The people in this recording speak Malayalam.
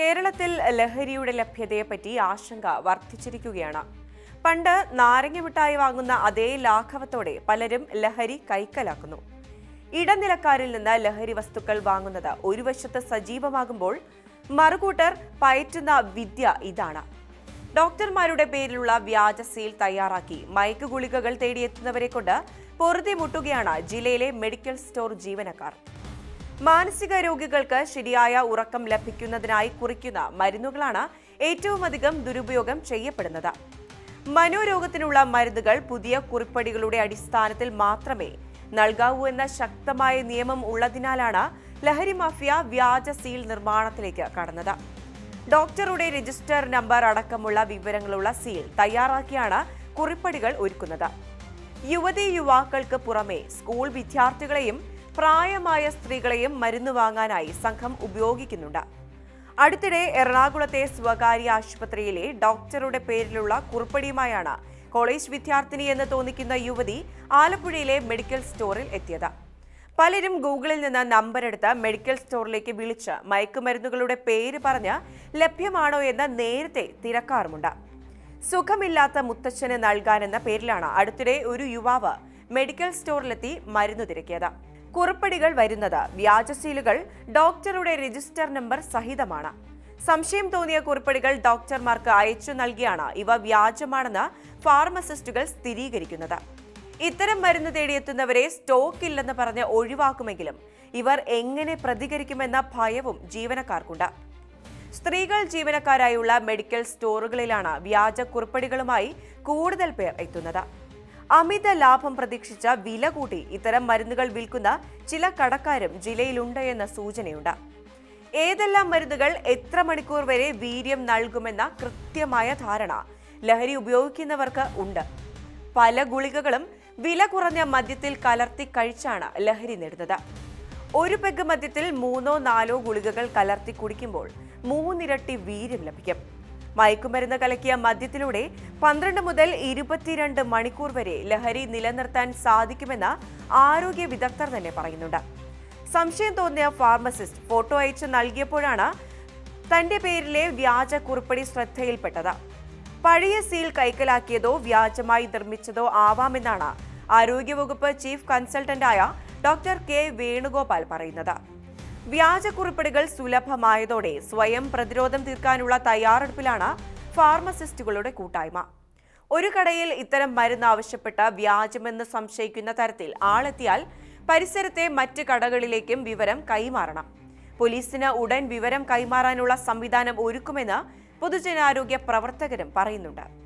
കേരളത്തിൽ ലഹരിയുടെ ലഭ്യതയെപ്പറ്റി ആശങ്ക വർദ്ധിച്ചിരിക്കുകയാണ്. പണ്ട് നാരങ്ങ മിഠായി വാങ്ങുന്ന അതേ ലാഘവത്തോടെ പലരും ലഹരി കൈക്കലാക്കുന്നു. ഇടനിലക്കാരിൽ നിന്ന് ലഹരി വസ്തുക്കൾ വാങ്ങുന്നത് ഒരു വശത്ത് സജീവമാകുമ്പോൾ മറുകൂട്ടർ പയറ്റുന്ന വിദ്യ ഇതാണ്. ഡോക്ടർമാരുടെ പേരിലുള്ള വ്യാജ സീൽ തയ്യാറാക്കി മയക്ക് ഗുളികകൾ തേടിയെത്തുന്നവരെ കൊണ്ട് പൊറുതി മുട്ടുകയാണ് ജില്ലയിലെ മെഡിക്കൽ സ്റ്റോർ ജീവനക്കാർ. മാനസിക രോഗികൾക്ക് ശരിയായ ഉറക്കം ലഭിക്കുന്നതിനായി കുറിക്കുന്ന മരുന്നുകളാണ് ഏറ്റവും അധികം ദുരുപയോഗം ചെയ്യപ്പെടുന്നത്. മനോരോഗത്തിനുള്ള മരുന്നുകൾ പുതിയ കുറിപ്പടികളുടെ അടിസ്ഥാനത്തിൽ മാത്രമേ നൽകാവൂ എന്ന ശക്തമായ നിയമം ഉള്ളതിനാലാണ് ലഹരി മാഫിയ വ്യാജ സീൽ നിർമ്മാണത്തിലേക്ക് കടന്നത്. ഡോക്ടറുടെ രജിസ്റ്റർ നമ്പർ അടക്കമുള്ള വിവരങ്ങളുള്ള സീൽ തയ്യാറാക്കിയാണ് കുറിപ്പടികൾ ഒരുക്കുന്നത്. യുവതി യുവാക്കൾക്ക് പുറമെ സ്കൂൾ വിദ്യാർത്ഥികളെയും പ്രായമായ സ്ത്രീകളെയും മരുന്ന് വാങ്ങാനായി സംഘം ഉപയോഗിക്കുന്നുണ്ട്. അടുത്തിടെ എറണാകുളത്തെ സ്വകാര്യ ആശുപത്രിയിലെ ഡോക്ടറുടെ പേരിലുള്ള കുറിപ്പടിയുമായാണ് കോളേജ് വിദ്യാർത്ഥിനി എന്ന് തോന്നിക്കുന്ന യുവതി ആലപ്പുഴയിലെ മെഡിക്കൽ സ്റ്റോറിൽ എത്തിയത്. പലരും ഗൂഗിളിൽ നിന്ന് നമ്പർ എടുത്ത് മെഡിക്കൽ സ്റ്റോറിലേക്ക് വിളിച്ച് മയക്കുമരുന്നുകളുടെ പേര് പറഞ്ഞ് ലഭ്യമാണോ എന്ന് നേരത്തെ തിരക്കാറുമുണ്ട്. സുഖമില്ലാത്ത മുത്തച്ഛന് നൽകാനെന്ന പേരിലാണ് അടുത്തിടെ ഒരു യുവാവ് മെഡിക്കൽ സ്റ്റോറിലെത്തി മരുന്ന് തിരക്കിയത്. കുറിപ്പടികൾ വരുന്നത് വ്യാജ സീലുകൾ ഡോക്ടറുടെ രജിസ്റ്റർ നമ്പർ സഹിതമാണ്. സംശയം തോന്നിയ കുറിപ്പടികൾ ഡോക്ടർമാർക്ക് അയച്ചു നൽകിയാണ് ഇവ വ്യാജമാണെന്ന് ഫാർമസിസ്റ്റുകൾ സ്ഥിരീകരിക്കുന്നത്. ഇത്തരം മരുന്ന് തേടിയെത്തുന്നവരെ സ്റ്റോക്ക് ഇല്ലെന്ന് പറഞ്ഞ് ഒഴിവാക്കുമെങ്കിലും ഇവർ എങ്ങനെ പ്രതികരിക്കുമെന്ന ഭയവും ജീവനക്കാർക്കുണ്ട്. സ്ത്രീകൾ ജീവനക്കാരായുള്ള മെഡിക്കൽ സ്റ്റോറുകളിലാണ് വ്യാജ കുറിപ്പടികളുമായി കൂടുതൽ പേർ എത്തുന്നത്. അമിത ലാഭം പ്രതീക്ഷിച്ച വില കൂട്ടി ഇത്തരം മരുന്നുകൾ വിൽക്കുന്ന ചില കടക്കാരും ജില്ലയിലുണ്ട് എന്ന സൂചനയുണ്ട്. ഏതെല്ലാം മരുന്നുകൾ എത്ര മണിക്കൂർ വരെ വീര്യം നൽകുമെന്ന കൃത്യമായ ധാരണ ലഹരി ഉപയോഗിക്കുന്നവർക്ക് ഉണ്ട്. പല ഗുളികകളും വില കുറഞ്ഞ മദ്യത്തിൽ കലർത്തി കഴിച്ചാണ് ലഹരി നേടുന്നത്. ഒരു പെഗ് മദ്യത്തിൽ മൂന്നോ നാലോ ഗുളികകൾ കലർത്തി കുടിക്കുമ്പോൾ മൂന്നിരട്ടി വീര്യം ലഭിക്കും. മയക്കുമരുന്ന് കലക്കിയ മദ്യത്തിലൂടെ പന്ത്രണ്ട് മുതൽ ഇരുപത്തിരണ്ട് മണിക്കൂർ വരെ ലഹരി നിലനിർത്താൻ സാധിക്കുമെന്ന് ആരോഗ്യ വിദഗ്ധർ തന്നെ പറയുന്നുണ്ട്. സംശയം തോന്നിയ ഫാർമസിസ്റ്റ് ഫോട്ടോ അയച്ചു നൽകിയപ്പോഴാണ് തന്റെ പേരിലെ വ്യാജ കുറിപ്പടി ശ്രദ്ധയിൽപ്പെട്ടത്. പഴയ സീൽ കൈക്കലാക്കിയതോ വ്യാജമായി നിർമ്മിച്ചതോ ആവാമെന്നാണ് ആരോഗ്യവകുപ്പ് ചീഫ് കൺസൾട്ടന്റായ ഡോക്ടർ കെ വേണുഗോപാൽ പറയുന്നത്. വ്യാജക്കുറിപ്പടികൾ സുലഭമായതോടെ സ്വയം പ്രതിരോധം തീർക്കാനുള്ള തയ്യാറെടുപ്പിലാണ് ഫാർമസിസ്റ്റുകളുടെ കൂട്ടായ്മ. ഒരു കടയിൽ ഇത്തരം മരുന്ന് ആവശ്യപ്പെട്ട വ്യാജമെന്ന് സംശയിക്കുന്ന തരത്തിൽ ആളെത്തിയാൽ പരിസരത്തെ മറ്റ് കടകളിലേക്കും വിവരം കൈമാറണം. പോലീസിന് ഉടൻ വിവരം കൈമാറാനുള്ള സംവിധാനം ഒരുക്കുമെന്ന് പൊതുജനാരോഗ്യ പ്രവർത്തകരും പറയുന്നുണ്ട്.